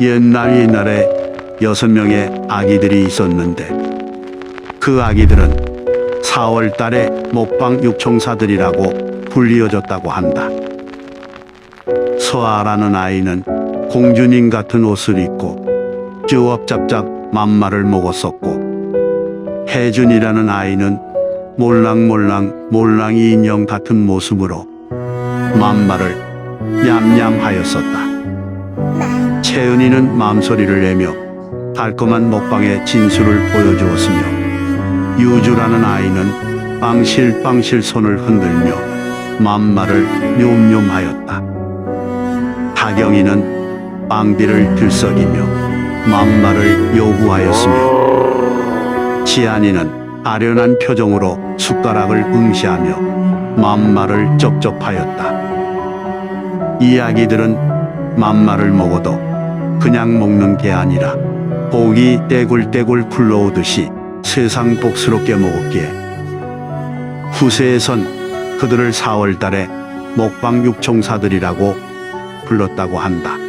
옛날 옛날에 여섯 명의 아기들이 있었는데 그 아기들은 4월 달에 먹방 육총사들이라고 불리어졌다고 한다. 서아라는 아이는 공주님 같은 옷을 입고 쭈업짭짭 맘마를 먹었었고 혜준이라는 아이는 몰랑몰랑 몰랑이 인형 같은 모습으로 맘마를 얌얌하였었다. 채은이는 맘소리를 내며 달콤한 먹방의 진수를 보여주었으며 유주라는 아이는 빵실빵실 손을 흔들며 맘마를 뇽뇽하였다. 다경이는 빵비를 들썩이며 맘마를 요구하였으며 지안이는 아련한 표정으로 숟가락을 응시하며 맘마를 쩝쩝하였다. 이야기들은 맘마를 먹어도 그냥 먹는 게 아니라 복이 떼굴떼굴 굴러오듯이 세상 복스럽게 먹었기에 후세에선 그들을 4월 달에 먹방 육총사들이라고 불렀다고 한다.